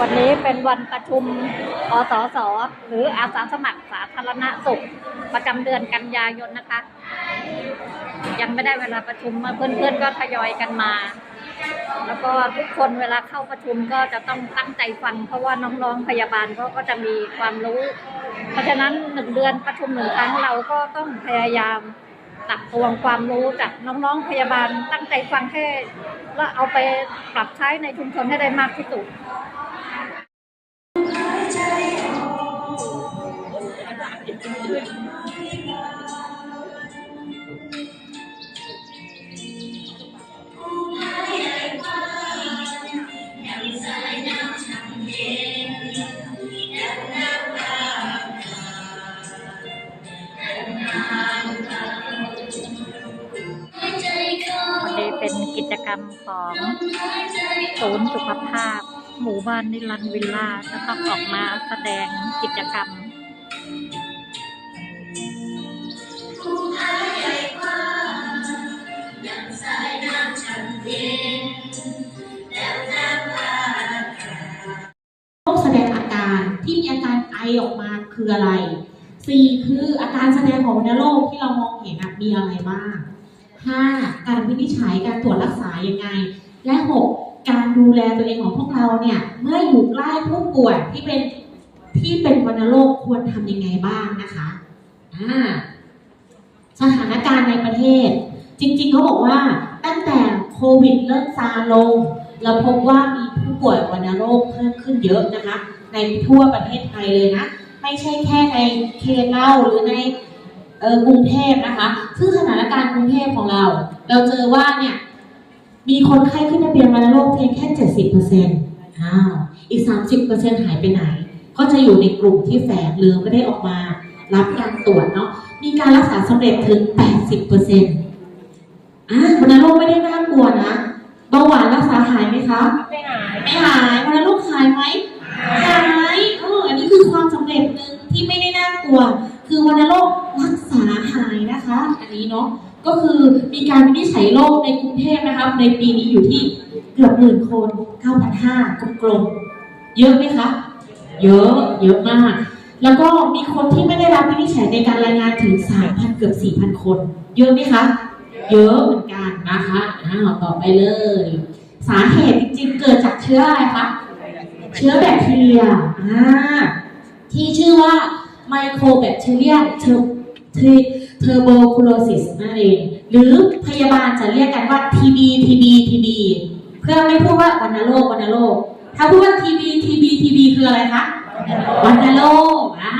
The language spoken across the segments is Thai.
วันนี้เป็นวันประชุมอสส หรืออาสาสมัครสาธารณสุข ประจำเดือนกันยายนนะคะ ยังไม่ได้เวลาประชุมมาเพื่อนๆก็ทยอยกันมา แล้วก็ทุกคนเวลาเข้าประชุมก็จะต้องตั้งใจฟัง เพราะว่าน้องๆพยาบาลเขาก็จะมีความรู้ เพราะฉะนั้นหนึ่งเดือนประชุมหนึ่งครั้งเราก็ต้องพยายามตักตวงความรู้จากน้องๆพยาบาลตั้งใจฟังให้แล้วเอาไปปรับใช้ในชุมชนให้ได้มากที่สุดานนิรันวิลล่าจะต้องออกมาแสดงกิจกรรมโรคแสดงอาการที่มีอาการไอออกมาคืออะไรสี่คืออาการแสดงของวัณโรคที่เรามองเห็นมีอะไรบ้างห้าการวินิจฉัยการตรวจรักษายังไง และห การดูแลตัวเองของพวกเราเนี่ยเมื่ออยู่ใกล้ผู้ป่วยที่เป็นที่เป็นวัณโรคควรทำยังไงบ้างนะคะอ่าสถานการณ์ในประเทศ จริงๆเขาบอกว่าตั้งแต่โควิดเริ่มซาลง เราพบว่ามีผู้ป่วยวัณโรคเพิ่มขึ้นเยอะนะคะ ในทั่วประเทศไทยเลยนะ ไม่ใช่แค่ในเขตเราหรือในกรุงเทพนะคะ ซึ่งสถานการณ์กรุงเทพของเรา เราเจอว่าเนี่ย มีคนไข้ขึ้นทะเบียนวัณโรคเพียงแค่เจ็ดสิบเปอร์เซ็นต์อ้าวอีกสามสิบเปอร์เซ็นต์หายไปไหน ก็จะอยู่ในกลุ่มที่แฝงหรือไม่ได้ออกมา รับการตรวจเนาะมีการรักษาสำเร็จถึงแปดสิบเปอร์เซ็นต์อ่าวัณโรคไม่ได้น่ากลัวนะเบาหวานรักษาหายไหมคะไม่หายไม่หายวัณโรคหายไหมหายเอออันนี้คือความสำเร็จหนึ่งที่ไม่ได้น่ากลัว คือวัณโรครักษาหายนะคะ อันนี้เนาะ ก็คือมีการวินิจฉัยโรคในกรุงเทพนะคะในปีนี้อยู่ที่เกือบหมื่นคน9,500กลมๆเยอะไหมคะ เยอะ เยอะมาก แล้วก็มีคนที่ไม่ได้รับวินิจฉัยในการรายงานถึง 3,000 เกือบ 4,000 คน เยอะไหมคะ เยอะเหมือนกันนะคะอ้าวต่อไปเลย สาเหตุจริงๆ เกิดจากเชื้ออะไรคะ เชื้อแบคทีเรีย อ่า ที่ชื่อว่าไมโครแบคทีเรียเทอร์ เทอร์โบคูโลซิสนั่นเอง หรือพยาบาลจะเรียกกันว่า TB TB TB เพื่อไม่พูดว่าวัณโรควัณโรค ถ้าพูดว่า TB TB TB คืออะไรคะวัณโรคอ่า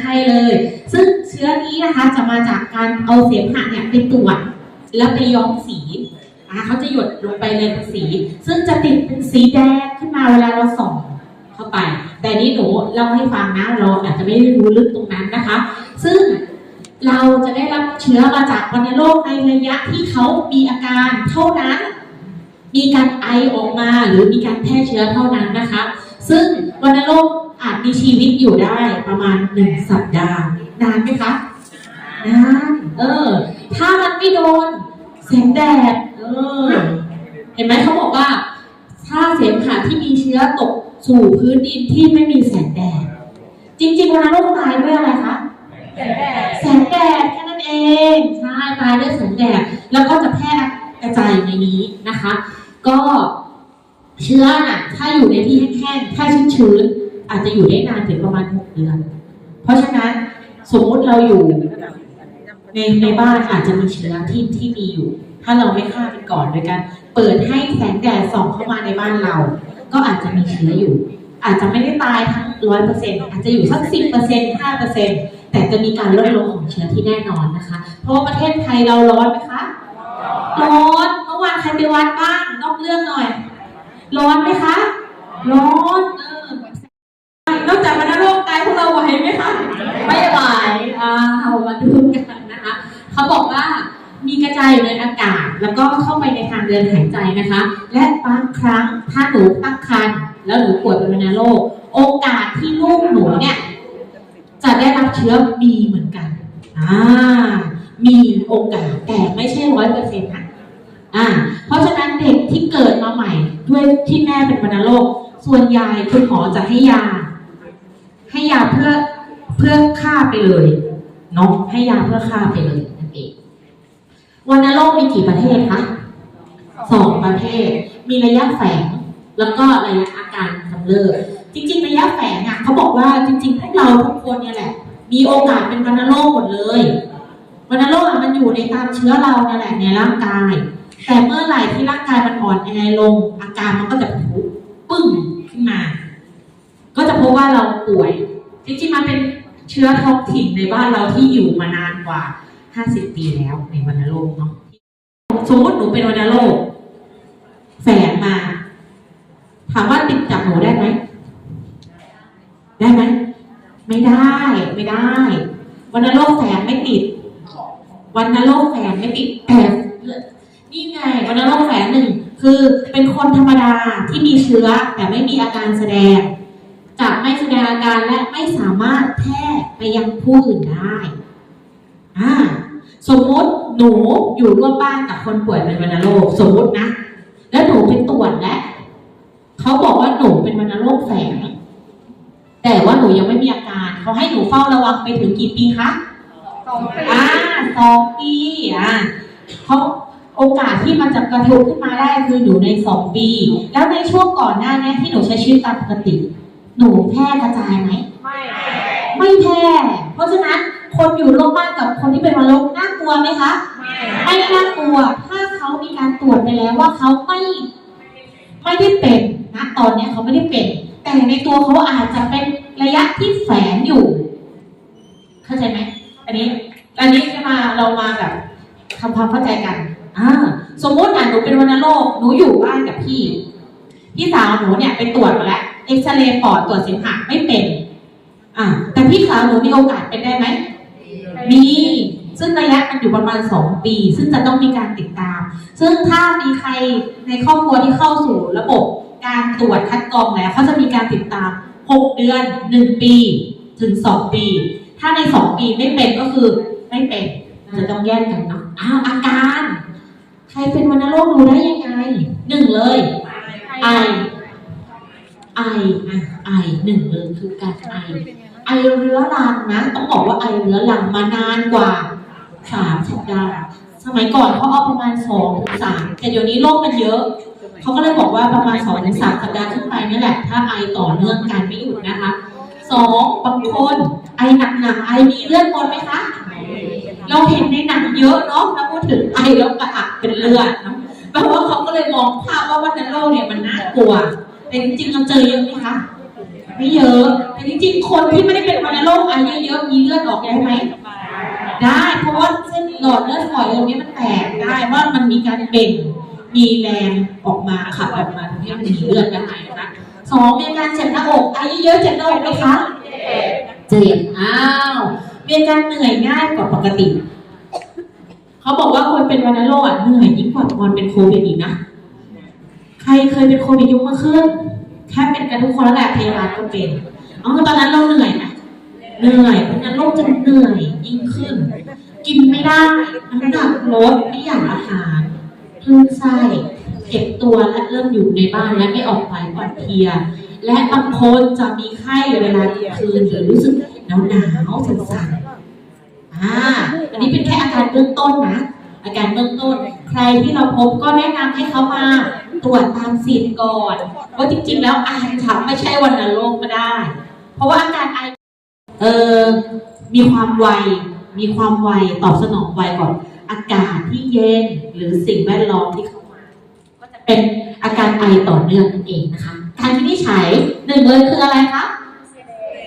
ใช่เลย ซึ่งเชื้อนี้นะคะจะมาจากการเอาเสมหะเนี่ยไปตรวจแล้วไปย้อมสีอ่าเขาจะหยดลงไปในสี ซึ่งจะติดเป็นสีแดงขึ้นมาเวลาเราส่องเข้าไป แต่นี่หนูเล่าให้ฟังนะเราอาจจะไม่รู้ลึกตรงนั้นนะคะ ซึ่ง เราจะได้รับเชื้อมาจากวัณโรคในระยะที่เขามีอาการเท่านั้น มีการไอออกมาหรือมีการแพร่เชื้อเท่านั้นนะคะ ซึ่งวัณโรคอาจมีชีวิตอยู่ได้ประมาณหนึ่งสัปดาห์นานไหมคะนานเออ ถ้ามันไม่โดนแสงแดดเออ เห็นไหมเขาบอกว่า ถ้าเสมหะที่มีเชื้อตกสู่พื้นดินที่ไม่มีแสงแดด จริงๆวัณโรคตายด้วยอะไรคะ แสงแดดแค่นั้นเองใช่ตายด้วยแสงแดดแล้วก็จะแพร่กระจายในนี้นะคะ ก็เชื้อน่ะถ้าอยู่ในที่แห้งๆถ้าชื้นๆอาจจะอยู่ได้นานถึงประมาณหกเดือน เพราะฉะนั้นสมมุติเราอยู่ในในบ้านอาจจะมีเชื้อที่ที่มีอยู่ ถ้าเราไม่ฆ่ามันก่อนโดยการเปิดให้แสงแดดส่องเข้ามาในบ้านเรา ก็อาจจะมีเชื้ออยู่ อาจจะไม่ได้ตายทั้งร้อยเปอร์เซ็นต์อาจจะอยู่สักสิบเปอร์เซ็นต์ห้าเปอร์เซ็นต์ แต่จะมีการลดลงของเชื้อที่แน่นอนนะคะ เพราะว่าประเทศไทยเราร้อนไหมคะ ร้อนเมื่อวานใครไปวัดบ้างนอกเรื่องหน่อย ร้อนไหมคะ ร้อนเออนอกจากวัณโรคตายพวกเราไหวไหมคะ ไม่ไหวอ่าเอามาดูกันนะคะ เขาบอกว่ามีกระจายอยู่ในอากาศ แล้วก็เข้าไปในทางเดินหายใจนะคะ และบางครั้งถ้าหนูตั้งครรภ์แล้วหนูป่วยเป็นวัณโรคโอกาสที่ลูกหนูเนี่ย จะได้รับเชื้อมีเหมือนกันอ่ามีโอกาสแต่ไม่ใช่ร้อยเปอร์เซ็นต์ค่ะอ่า เพราะฉะนั้นเด็กที่เกิดมาใหม่ ด้วยที่แม่เป็นวัณโรคส่วนใหญ่คุณหมอจะให้ยา ให้ยาเพื่อเพื่อฆ่าไปเลยเนาะให้ยาเพื่อฆ่าไปเลยนั่นเองวัณโรคมีกี่ประเภทคะสองประเภทมีระยะแฝงแล้วก็ระยะอาการกำเริบ จริงๆระยะแฝงอะเขาบอกว่าจริงๆพวกเราทุกคนเนี่ยแหละ มีโอกาสเป็นวัณโรคหมดเลยวัณโรคอะมันอยู่ในตามเชื้อเราเนี่ยแหละในร่างกาย แต่เมื่อไหร่ที่ร่างกายมันอ่อนแอลง อาการมันก็จะพุปึ้งขึ้นมา ก็จะพบว่าเราป่วย จริงๆมันเป็นเชื้อท้องถิ่นในบ้านเราที่อยู่มานานกว่า 50 ปีแล้วในวัณโรคเนาะสมมติหนูเป็นวัณโรคแฝงมา ถามว่าติดจากหนูได้ไหม ได้ไหมไม่ได้ไม่ได้ วัณโรคแฝงไม่ติด วัณโรคแฝงไม่ติดแต่นี่ไงวัณโรคแฝงหนึ่งคือเป็นคนธรรมดาที่มีเชื้อแต่ไม่มีอาการแสดงจะไม่แสดงอาการและไม่สามารถแพร่ไปยังผู้อื่นได้อ่าสมมติหนูอยู่ร่วมบ้านกับคนป่วยเป็นวัณโรคสมมตินะ แล้วหนูไปตรวจแล้วเขาบอกว่าหนูเป็นวัณโรค แต่ว่าหนูยังไม่มีอาการเขาให้หนูเฝ้าระวังไปถึงกี่ปีคะสองปีอ่าสองปีอ่าเขาโอกาสที่มันจะกระทุขึ้นมาได้คือหนูในสองปี แล้วในช่วงก่อนหน้านี้ที่หนูใช้ชีวิตตามปกติ หนูแพร่กระจายไหมไม่ไม่แพร่เพราะฉะนั้นคนอยู่ร่วมบ้านกับคนที่เป็นมะเร็งน่ากลัวไหมคะไม่ไม่น่ากลัว ถ้าเขามีการตรวจไปแล้วว่าเขาไม่ไม่ได้เป็นนะตอนเนี้ยเขาไม่ได้เป็น แต่ในตัวเขาอาจจะเป็นระยะที่แฝงอยู่ เข้าใจไหม อันนี้ อันนี้จะมาเรามาแบบทำ ความเข้าใจกันอ่าสมมติอะหนูเป็นวัณโรคหนูอยู่บ้านกับพี่ พี่สาวหนูเนี่ยไปตรวจมาแล้วเอ็กซเรย์ปอดตรวจเสมหะไม่เป็น อ่าแต่พี่สาวหนูมีโอกาสเป็นได้ไหมมีซึ่งระยะมันอยู่ประมาณ 2 ปี ซึ่งจะต้องมีการติดตาม ซึ่งถ้ามีใครในครอบครัวที่เข้าสู่ระบบการตรวจคัดกรองแล้วเขาจะมีการติดตาม 6 เดือน 1 ปี ถึง 2 ปี ถ้าใน 2 ปีไม่เป็นก็คือไม่เป็น จะต้องแยกกันเนาะอ้าวอาการ ใครเป็นวัณโรครู้ได้ยังไงหนึ่งเลย ไอ ไออะไอหนึ่งเลยคือการไอ ไอเรื้อรังนะ ต้องบอกว่าไอเรื้อรังมานานกว่าสามสัปดาห์สมัยก่อนเขาเอาประมาณสองถึงสามแต่เดี๋ยวนี้โรคมันเยอะเขาก็เลยบอกว่าประมาณสองถึงสามสัปดาห์ขึ้นไปนี่แหละ ถ้าไอต่อเนื่องกันไม่หยุดนะคะสองบางคนไอหนักๆไอมีเลือดปนไหมคะ เราเห็นในหนังเยอะเนาะถ้าพูดถึงไอแล้วกระอักเป็นเลือดเนาะแปลว่าเขาก็เลยมองภาพว่าวัณโรคเนี่ยมันน่ากลัว แต่จริงๆเราเจอเยอะไหมคะไม่เยอะ แต่จริงๆคนที่ไม่ได้เป็นวัณโรคไอเยอะๆมีเลือดออกได้ไหมได้เพราะว่าเส้นหลอดเลือดฝอยตรงนี้มันแตกได้ว่ามันมีการเบ่งมีแรงออกมาขับออกมาทำให้มันมีเลือดได้นะคะสองมีการเจ็บหน้าอกไอเยอะๆเจ็บหน้าอกไหมคะเจ็บอ้าว มีอาการเหนื่อยง่ายกว่าปกติ เขาบอกว่าคนเป็นวัณโรคอะเหนื่อยยิ่งกว่าคนเป็นโควิดอีกนะ ใครเคยเป็นโควิดยกมือขึ้นแค่เป็นกันทุกคนแล้วแหละพยาบาลก็เป็นอ๋อตอนนั้นเราเหนื่อยไหมเหนื่อยเพราะฉะนั้นโรคจะเหนื่อยยิ่งขึ้น กินไม่ได้น้ำหนักลดไม่อยากอาหารคลื่นไส้เจ็บตัวและเริ่มอยู่ในบ้านและไม่ออกไปอ่อนเพลีย และบางคนจะมีไข้เวลาคืนหรือรู้สึกหนาวหนาวๆสั่นๆ อ่า อันนี้เป็นแค่อาการเบื้องต้นนะ อาการเบื้องต้น ใครที่เราพบก็แนะนำให้เขามาตรวจตามสิทธิ์ก่อนว่าจริงๆ แล้วอาจจะไม่ใช่วัณโรคก็ได้ เพราะว่าอาการไอเออมีความไว มีความไวตอบสนองไวก่อนอากาศที่เย็นหรือสิ่งแวดล้อมที่เข้ามาก็จะเป็นอาการไอต่อเนื่องนั่นเองนะคะการที่นิจฉัยหนึ่งเลยคืออะไรคะ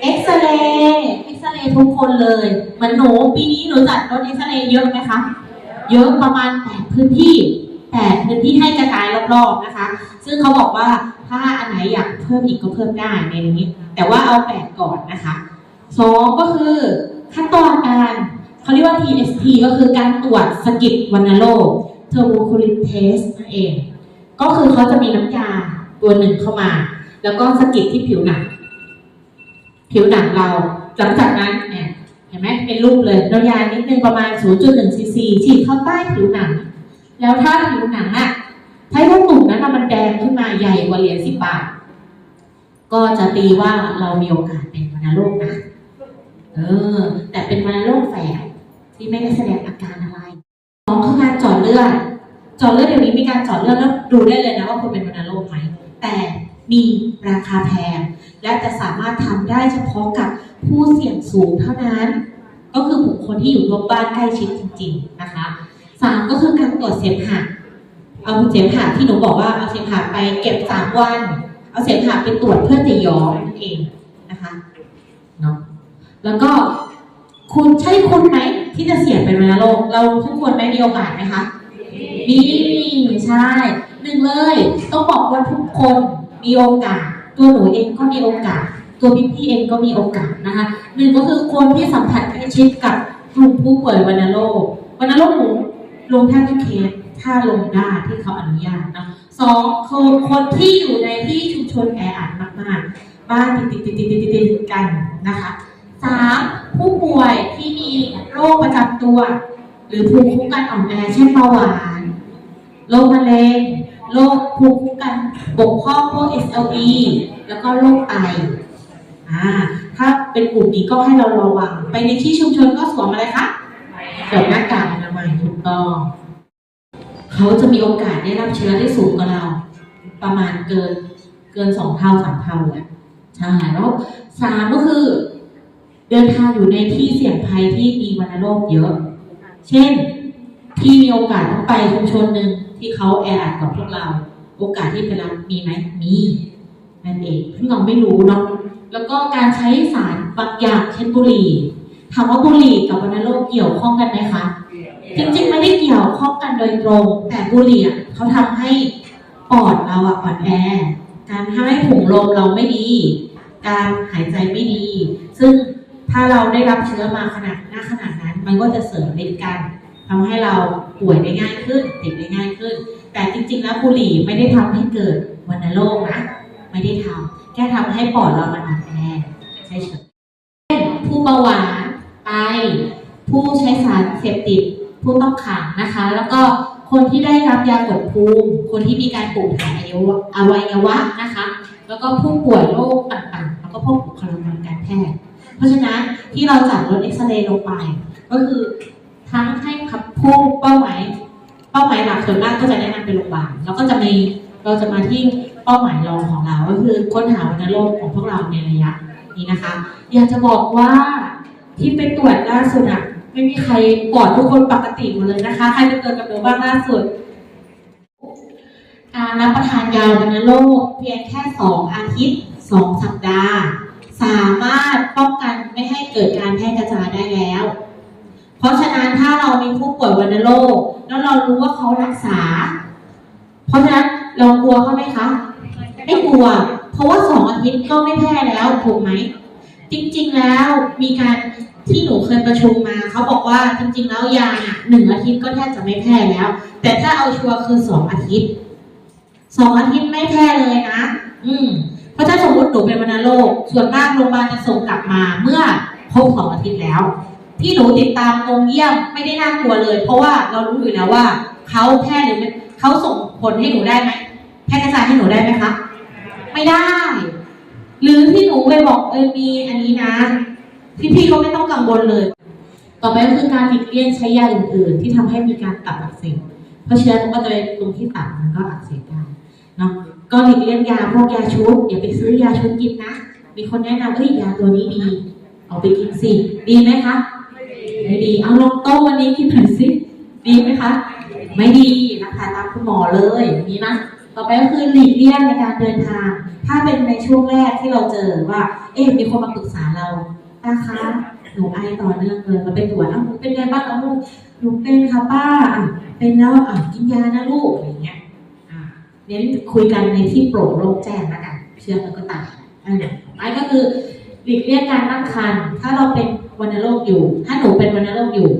เอ็กซเรย์เอ็ก ซเรย์ทุกคนเลย เหมือนหนูปีนี้หนูจัดรถเอ็กซเรย์เยอะไหมคะ เยอะประมาณแปดพื้นที่แปดพื้นที่ให้กระจายรอบๆนะคะ ซึ่งเขาบอกว่าถ้าอันไหนอยากเพิ่มอีกก็เพิ่มได้ในนี้ แต่ว่าเอาแปดก่อนนะคะสองก็คือขั้นตอนการเขาเรียกว่า TST ก็คือการตรวจสกิดวัณโรค Thermoculin Test นั่นเอง ก็คือเขาจะมีน้ำยาตัวหนึ่งเข้ามา แล้วก็สกิดที่ผิวหนังผิวหนังเรา หลังจากนั้นเนี่ยเห็นไหมเป็นรูปเลยน้ำยานิดนึงประมาณ 0.1ซีซีฉีดเข้าใต้ผิวหนัง แล้วถ้าผิวหนังอะถ้าถ้าตุ่มนั้นมันแดงขึ้นมาใหญ่กว่าเหรียญสิบบาท ก็จะตีว่าเรามีโอกาสเป็นวัณโรคนะ เออ แต่เป็นวัณโรคแฝงที่ไม่ได้แสดงอาการอะไรสองคือการจาะเลือดจาะเลือดเดี๋ยวนี้มีการจาะเลือดแล้วดูได้เลยนะว่าคุณเป็นวัณโรคไหมแต่มีราคาแพง และจะสามารถทำได้เฉพาะกับผู้เสี่ยงสูงเท่านั้น ก็คือบุคคลที่อยู่รอบบ้านใกล้ชิดจริง ๆนะคะสามก็คือการตรวจเสมหะเอาเสมหะที่หนูบอกว่าเอาเสมหะไปเก็บสามวัน เอาเสมหะไปตรวจเพื่อจะย้อมนั่นเองนะคะเนาะแล้วก็คุณใช่คุณไหมที่จะเสี่ยงเป็นวัณโรคเราทุกคนไหมมีโอกาสไหมคะมีใช่หนึ่งเลย ต้องบอกว่าทุกคนมีโอกาส ตัวหนูเองก็มีโอกาส ตัวพี่พี่เองก็มีโอกาสนะคะหนึ่งก็คือคนที่สัมผัสใกล้ชิดกับกลุ่มผู้ป่วยวัณโรควัณโรคหนูลงแทบทุกเคสถ้าลงได้ที่เขาอนุญาตนะสองคือคนที่อยู่ในที่ชุมชนแออัดมากๆ บ้านติดติดติดติดติดติดกันนะคะสามผู้ป่วยที่มีโรคประจำตัว หรือภูมิคุ้มกันอ่อนแอเช่นเบาหวานโรคมะเร็ง โรคภูมิคุ้มกันบกพร่องพวก SLE แล้วก็โรคไตอ่าถ้าเป็นกลุ่มนี้ก็ให้เราระวัง ไปในที่ชุมชนก็สวมอะไรคะสวมหน้ากากอนามัยถูกต้องเขาจะมีโอกาสได้รับเชื้อได้สูงกว่าเรา ประมาณเกินเกินสองเท่าสามเท่าเลยใช่แล้วสามก็คือ เดินทางอยู่ในที่เสี่ยงภัยที่มีวัณโรคเยอะ เช่นที่มีโอกาสต้องไปชุมชนหนึ่ง ที่เขาแออัดกับพวกเรา โอกาสที่ไปรับมีไหมมีนั่นเองซึ่งเราไม่รู้เนาะแล้วก็การใช้สารบางอย่างเช่นบุหรี่ถามว่าบุหรี่กับวัณโรคเกี่ยวข้องกันไหมคะจริงๆไม่ได้เกี่ยวข้องกันโดยตรง แต่บุหรี่อะเขาทำให้ปอดเราอะอ่อนแอ การทำให้ถุงลมเราไม่ดี การหายใจไม่ดี ซึ่งถ้าเราได้รับเชื้อมาขนาดหน้าขนาดนั้น มันก็จะเสริมฤทธิ์กัน ทำให้เราป่วยได้ง่ายขึ้น ติดได้ง่ายขึ้น แต่จริงๆแล้วบุหรี่ไม่ได้ทำให้เกิดวัณโรคนะไม่ได้ทำแค่ทำให้ปอดเรามันอ่อนแอใช่เฉยผู้เบาหวานไตผู้ใช้สารเสพติดผู้ต้องขังนะคะ แล้วก็คนที่ได้รับยากดภูมิคนที่มีการปลูกถ่ายอวัยวะอวัยวะนะคะ แล้วก็ผู้ป่วยโรคต่างๆ แล้วก็พวกบุคลากรการแพทย์ เพราะฉะนั้นที่เราจัดรถเอ็กซเรย์ลงไป ก็คือ ทั้งให้ขับผู้เป้าหมาย เป้าหมายหลักส่วนมากก็จะแนะนำเป็นโรงพยาบาลแล้วก็จะมีเราจะมาที่เป้าหมายรองของเรา ก็คือค้นหาวัณโรคของพวกเราในระยะนี้นะคะ อยากจะบอกว่าที่ไปตรวจล่าสุดอะไม่มีใครปอดทุกคนปกติหมดเลยนะคะ ใครไปตรวจกับหนูบ้างล่าสุดการรับประทานยาวัณโรคเพียงแค่สองอาทิตย์สองสัปดาห์ สามารถป้องกันไม่ให้เกิดการ เพราะฉะนั้นถ้าเรามีผู้ป่วยวัณโรคแล้วเรารู้ว่าเขารักษา เพราะฉะนั้นเรากลัวเขาไหมคะไม่กลัว เพราะว่าสองอาทิตย์ก็ไม่แพร่แล้วถูกไหมจริงๆแล้วมีการที่หนูเคยประชุมมาเขาบอกว่าจริง ๆ แล้วยาหนึ่งอาทิตย์ก็แทบจะไม่แพร่แล้ว แต่ถ้าเอาชัวร์คือสองอาทิตย์สองอาทิตย์ไม่แพร่เลยนะ อืมเพราะถ้าสมมติหนูเป็นวัณโรคส่วนมากโรงพยาบาลจะส่งกลับมาเมื่อครบสองอาทิตย์แล้ว ที่หนูติดตามลงเยี่ยมไม่ได้น่ากลัวเลย เพราะว่าเรารู้อยู่แล้วว่าเขาแพร่หรือเขาส่งผลให้หนูได้ไหมแพร่กระจายให้หนูได้ไหมคะ ไม่ได้ หรือที่หนูไปบอกเออมีอันนี้นะพี่ๆก็ไม่ต้องกังวลเลย ต่อไปก็คือการหลีกเลี่ยงใช้ยาอื่น ๆ ที่ทำให้มีการตับอักเสบเพราะเชื้อมันก็จะไปตรงที่ตับมันก็อักเสบได้เนาะก็หลีกเลี่ยงยาพวกยาชุดอย่าไปซื้อยาชุดกินนะ มีคนแนะนำเอ้ยยาตัวนี้ดี เอาไปกินสิดีไหมคะ ไม่ดี เอาลองต้วันนี้กินหน่อยสิ ดีไหมคะ ไม่ดีนะคะตามคุณหมอเลยอย่างนี้นะ ต่อไปก็คือหลีกเลี่ยงในการเดินทาง ถ้าเป็นในช่วงแรกที่เราเจอว่า เอ๊ะมีคนมาปรึกษาเราป้าคะหนูไอต่อเนื่องเลยมาไปตรวจอ้าวหนูเป็นไงบ้างแล้วลูกหนูเป็นค่ะป้าอะเป็นแล้วอะกินยานะลูกอะไรอย่างเงี้ยอ่าเน้นคุยกันในที่โปร่งโล่งแจ้งแล้วกันเชื่อมันก็ตายอันเนี้ยไอก็คือ หลีกเลี่ยงการตั้งครรภ์ถ้าเราเป็นวัณโรคอยู่ ถ้าหนูเป็นวัณโรคอยู่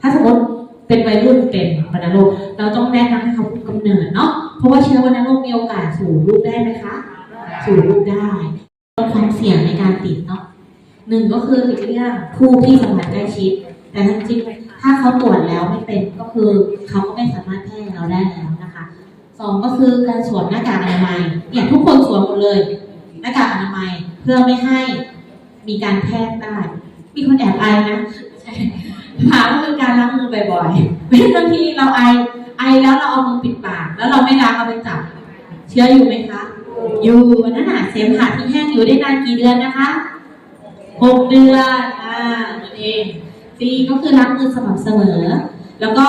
ถ้าสมมติเป็นวัยรุ่นเป็นวัณโรคเราต้องแนะนำให้เขาคุมกำเนิดเนาะเพราะว่าเชื้อวัณโรคมีโอกาสสู่ลูกได้ไหมคะสู่ลูกได้ลดความเสี่ยงในการติดเนาะหนึ่งก็คือหลีกเลี่ยงผู้ที่สัมผัสใกล้ชิด แต่จริงถ้าเขาตรวจแล้วไม่เป็นก็คือเขาก็ไม่สามารถแพร่เราได้แล้วนะคะสองก็คือการสวมหน้ากากอนามัยเนี่ยทุกคนสวมหมดเลย หน้ากากอนามัยเพื่อไม่ให้ มีการแพร่ได้มีคนแอบไอนะถามว่าคือการล้างมือบ่อยๆเป็นบางทีเราไอไอแล้วเราเอามือปิดปาก แล้วเราไม่ล้างเอาไปจับ เชื้ออยู่ไหมคะ อยู่นั่นน่ะเสมหะที่แห้งอยู่ได้นานกี่เดือนนะคะหกเดือนอ่านั่นเองซีก็คือล้างมือสม่ำเสมอ แล้วก็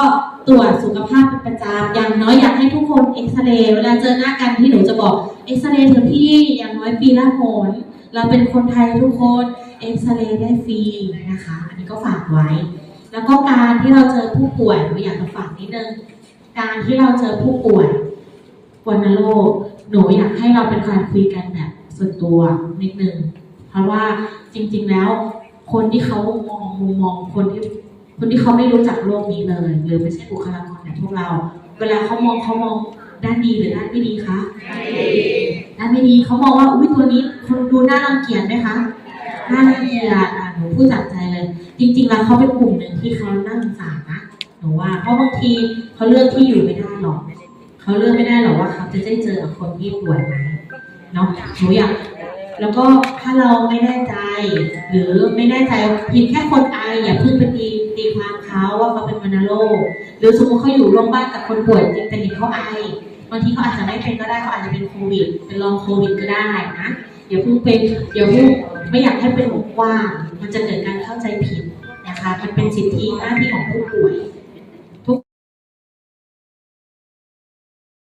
ตรวจสุขภาพเป็นประจำอย่างน้อยอยากให้ทุกคนเอ็กซเรย์เวลาเจอหน้ากันที่หนูจะบอกเอ็กซเรย์เถอะพี่อย่างน้อยปีละหน เราเป็นคนไทยทุกคนเอ็กซเรย์ได้ฟรีนะคะ อันนี้ก็ฝากไว้ แล้วก็การที่เราเจอผู้ป่วยหนูอยากจะฝากนิดนึง การที่เราเจอผู้ป่วยวัณโรคหนูอยากให้เราเป็นการคุยกันแบบส่วนตัวนิดนึง เพราะว่าจริง ๆ แล้วคนที่เขามองมุมมองคนที่คนที่เขาไม่รู้จักโลกนี้เลย หรือไม่ใช่บุคลากรแบบพวกเรา เวลาเขามองเขามอง ด้านดีหรือด้านไม่ดีคะด้านไม่ดีเขามองว่าอุ้ยตัวนี้คนดูน่ารังเกียจไหมคะน่ารังเกียจอะหนูพูดจากใจเลย จริง ๆ แล้วเขาเป็นกลุ่มหนึ่งที่เขาน่าสงสารนะหนูว่าเพราะบางทีเขาเลือกที่อยู่ไม่ได้หรอกเขาเลือกไม่ได้หรอกว่าเขาจะได้เจอกับคนที่ป่วยไหมเนาะหนูอยากแล้วก็ถ้าเราไม่แน่ใจ หรือไม่แน่ใจเพียงแค่คนไออย่าเพิ่งไปตีตีความเขาว่าเขาเป็นวัณโรคหรือสมมติเขาอยู่โรงพยาบาลกับคนป่วยจริงแต่เห็นเขาไอ บางทีเขาอาจจะไม่เป็นก็ได้เขาอาจจะเป็นโควิด เป็นลองโควิดก็ได้นะอย่าเพิ่งเป็นอย่าเพิ่งไม่อยากให้เป็นวงกว้างมันจะเกิดการเข้าใจผิดนะคะมันเป็นสิทธิหน้าที่ของผู้ป่วย